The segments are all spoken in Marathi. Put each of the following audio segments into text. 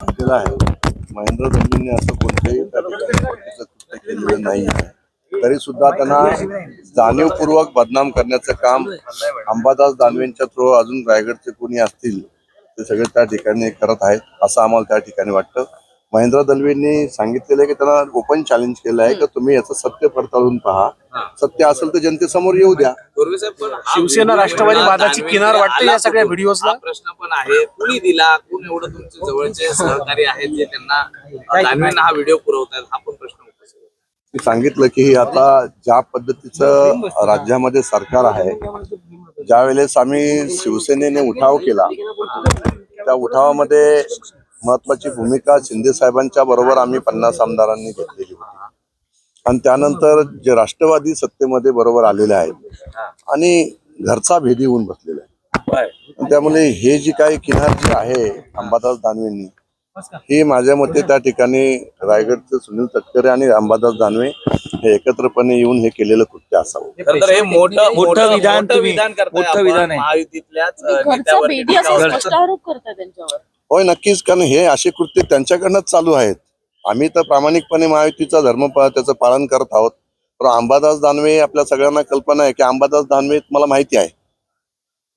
केला आहे. महेंद्र धोनीने असं कोणत्याही त्या ठिकाणी कृत्य केलेलं नाही आहे. तरी सुद्धा त्यांना जाणीवपूर्वक बदनाम करण्याचं काम अंबादास दानवेंच्या थ्रू अजून रायगडचे कोणी असतील ते सगळे त्या ठिकाणी करत आहेत असं आम्हाला त्या ठिकाणी वाटतं. महेंद्र दलवेंनी सांगितलेलं आहे की त्यांना ओपन चॅलेंज केलं आहे की तुम्ही याचं सत्य पडताळून पहा. सत्य असेल तर जनतेसमोर येऊ द्या पूर्वी साहेब, पण शिवसेना, व्हिडिओ राष्ट्रवादी वादाची किनार वाटते या सगळ्या? हा प्रश्न पण आहे कुणी दिला कोण एवढं तुमचे जवळचे सहकारी आहेत जे त्यांना हा व्हिडिओ पुरवतात हा पण प्रश्न. मी सांगितलं की हे आता ज्या पद्धतीचं राज्यामध्ये सरकार आहे ज्या वेळेस आम्ही शिवसेनेने उठाव केला त्या उठावामध्ये महत्वाची भूमिका शिंदे साहेबांच्या बरोबर आम्ही पन्नास आमदारांनी घेतलेली होती आणि त्यानंतर जे राष्ट्रवादी सत्तेमध्ये बरोबर आलेले आहेत. आणि घरचा भेदी होऊन बसलेला आहे. त्यामुळे हे जी काही किनार जी आहे अंबादास दानवेंनी ही माझ्या मते त्या ठिकाणी रायगडचे सुनील तटकरे आणि अंबादास दानवे हे एकत्रपणे येऊन हे केलेलं कृत्य असावं. हे मोठं मोठं विधान विधान विधान. महायुतीतल्याच होय नक्कीच. कारण हे असे कृत्य त्यांच्याकडनंच चालू आहेत. आम्ही तर प्रामाणिकपणे महायुतीचा धर्म प- त्याचं पालन करत आहोत. पण अंबादास दानवे आपल्या सगळ्यांना कल्पना आहे की अंबादास दानवे मला माहिती आहे.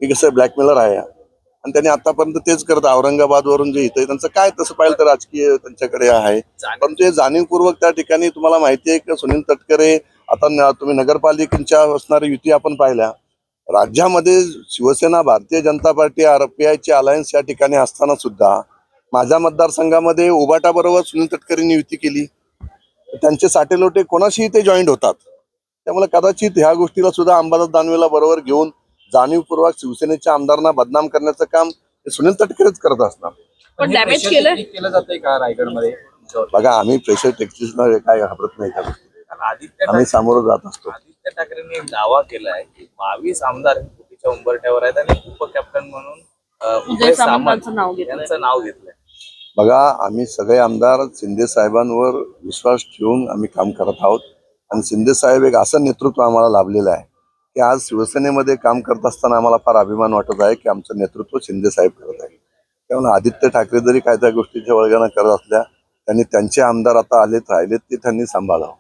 की कसं ब्लॅकमेलर आहे. आणि त्यांनी आतापर्यंत तेच करत औरंगाबाद वरून जे इथं त्यांचं काय तसं पाहिलं तर राजकीय त्यांच्याकडे आहे. पण ते जाणीवपूर्वक त्या ठिकाणी तुम्हाला माहिती आहे की सुनील तटकरे आता तुम्ही नगरपालिकेच्या असणारी युती आपण पाहिल्या. राज्यामध्ये शिवसेना भारतीय जनता पार्टी आरपीआयची अलायन्स या ठिकाणी असताना सुद्धा माझ्या मतदारसंघामध्ये उबाटा बरोबर सुनील तटकरेंनी युती केली. त्यांचे साटेलोटे कोणाशीही ते जॉईंट होतात. त्यामुळे कदाचित ह्या गोष्टीला सुद्धा अंबादास दानवेला बरोबर घेऊन जाणीवपूर्वक शिवसेनेच्या आमदारांना बदनाम करण्याचं काम सुनील तटकरेच करत असणार. पण डॅमेज केलं? केलं जातंय का रायगडमध्ये? बघा आम्ही प्रेशर टेक्सिसला काय घाबरत नाही आदित्य आम्ही सामोरं जात असतो. आदित्य ठाकरेंनी एक दावा केलाय की बावीस आमदार हे फुटीच्या उंबरठ्यावर आहेत आणि उपकॅप्टन म्हणून उदय उदय सामंतांचं नाव घेतलंय. यांचं नाव घेतलंय. बघा आम्ही सगळे आमदार शिंदे साहेबांवर विश्वास ठेवून आम्ही काम करत आहोत. आणि शिंदे साहेब एक असं नेतृत्व आम्हाला लाभलेलं आहे की आज शिवसेनेमध्ये काम करत असताना आम्हाला फार अभिमान वाटत आहे की आमचं नेतृत्व शिंदे साहेब करत आहे. त्यामुळे आदित्य ठाकरे जरी काय त्या गोष्टीच्या वळगणा करत असल्या त्यांनी त्यांचे आमदार आता आलेत राहिलेत ते त्यांनी सांभाळावं.